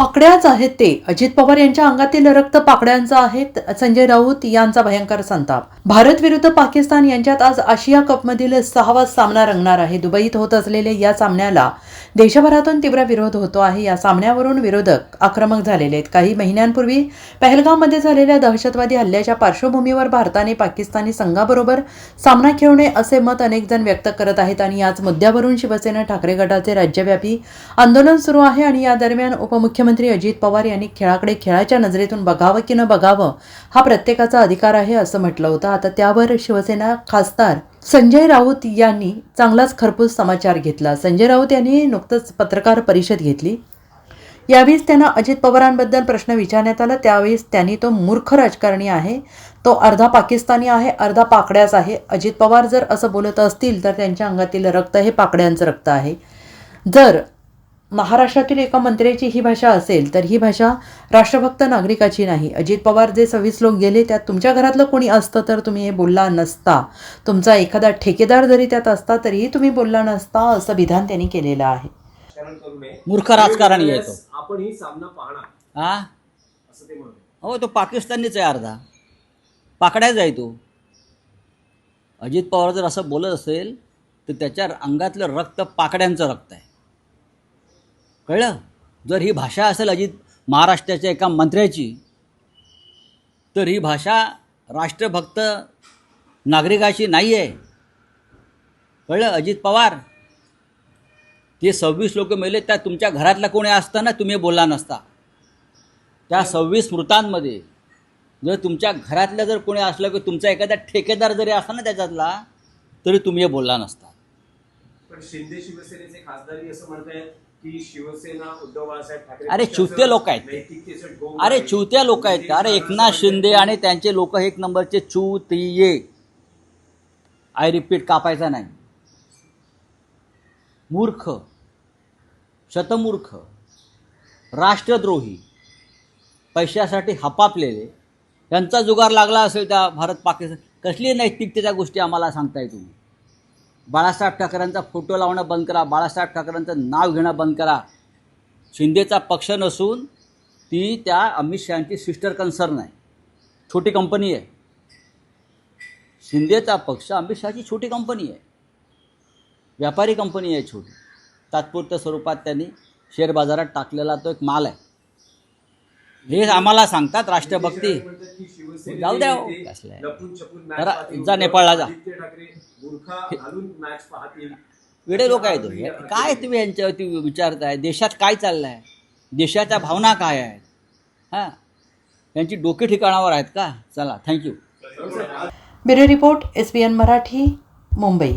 पाकड्याच आहेत ते. अजित पवार यांच्या अंगातील रक्त पाकड्यांचं आहे संजय राऊत यांचा भयंकर संताप. भारत विरुद्ध पाकिस्तान यांच्यात आज आशिया कपमधील सहावा सामना रंगणार आहे. दुबईत होत असलेल्या या सामन्याला देशभरातून तीव्र विरोध होतो आहे. या सामन्यावरून विरोधक आक्रमक झालेले आहेत. काही महिन्यांपूर्वी पहलगाममध्ये झालेल्या दहशतवादी हल्ल्याच्या पार्श्वभूमीवर भारताने पाकिस्तानी संघाबरोबर सामना खेळणे असे मत अनेक जण व्यक्त करत आहेत आणि याच मुद्द्यावरून शिवसेना ठाकरे गटाचे राज्यव्यापी आंदोलन सुरू आहे आणि या दरम्यान उपमुख्यमंत्री अजित पवार यांनी खेळाकडे खेळाच्या नजरेतून बघावं की न बघावं हा प्रत्येकाचा अधिकार आहे असं म्हटलं होतं. आता त्यावर शिवसेना खासदार संजय राऊत यांनी चांगलाच खरपूस समाचार घेतला. संजय राऊत यांनी नुकतंच पत्रकार परिषद घेतली. यावेळीच त्यांना अजित पवारांबद्दल प्रश्न विचारण्यात आला. त्यावेळेस त्यांनी तो मूर्ख राजकारणी आहे. तो अर्धा पाकिस्तानी आहे अर्धा पाकड्याच आहे. अजित पवार जर असं बोलत असतील तर त्यांच्या अंगातील रक्त हे पाकड्यांचं रक्त आहे. जर महाराष्ट्रातील एका मंत्र्याची ही भाषा असेल तर ही भाषा राष्ट्रभक्त नागरिकाची नाही. अजित पवार जे सव्वीस लोक गेले त्यात तुमच्या घरातलं कोणी असतं तर तुम्ही हे बोलला नसता. तुमचा एखादा ठेकेदार जरी त्यात असता तरीही तुम्ही बोलला नसता असं विधान त्यांनी केलेलं आहे. मूर्ख राजकारणी आहे तो आपण ही सामना पाहणार. हा? असं ते म्हणतो हो तो पाकिस्तानीच आहे अर्धा. पाकड्याच आहे तो. अजित पवार जर असं बोलत असेल तर त्याच्या अंगातलं रक्त पाकड्यांचं रक्त आहे. कळलं? जर ही भाषा असेल अजित महाराष्ट्राच्या एका मंत्र्याची तर ही भाषा राष्ट्रभक्त नागरिकाची नाही आहे कळलं अजित पवार? ते सव्वीस लोक मेले त्या तुमच्या घरातला कोणी असताना तुम्ही बोलला नसता. त्या सव्वीस मृतांमध्ये जर तुमच्या घरातलं जर कोणी असलं की तुमचा एखादा ठेकेदार जरी असला ना त्याच्यातला तरी तुम्ही बोलला नसता. पण शिंदे शिवसेनेचे खासदारी असं म्हणत आहेत की शिवसेना उद्धव बाळासाहेब ठाकरे अरे चुत्ते लोक आहेत ते. नैतिकतेचं डोंग अरे आहे. चुत्या लोक आहेत. अरे एकनाथ शिंदे आणि त्यांचे लोक एक नंबरचे चुतिये आय रिपीट कापायचा नाही. मूर्ख. शतमूर्ख. राष्ट्रद्रोही. पैशासाठी हपापलेले. त्यांचा जुगार लागला असेल त्या भारत पाकिस्तान कसली नैतिकतेच्या गोष्टी आम्हाला सांगताय तुम्ही? बाळासाहेब ठाकरेंचा फोटो लावणं बंद करा बाळासाहेब ठाकरेंचं नाव घेणं बंद करा. शिंदेचा पक्ष नसून ती त्या अमित शहाची सिस्टर कन्सर्न आहे. छोटी कंपनी आहे. शिंदेचा पक्ष अमित शहाची छोटी कंपनी आहे. व्यापारी कंपनी आहे छोटी. तात्पुरत्या स्वरूपात त्यांनी शेअर बाजारात टाकलेला तो एक माल आहे. हे आम्हाला सांगतात राष्ट्रभक्ती. जाऊ द्या हो. जा नेपाळला जा. वेडे लोक आहेत तुम्ही. काय तुम्ही यांच्यावरती विचारताय? देशात काय चाललं आहे देशाच्या भावना काय आहेत? हां? यांची डोके ठिकाणावर आहेत का? चला thank you bureau report S B N Marathi Mumbai.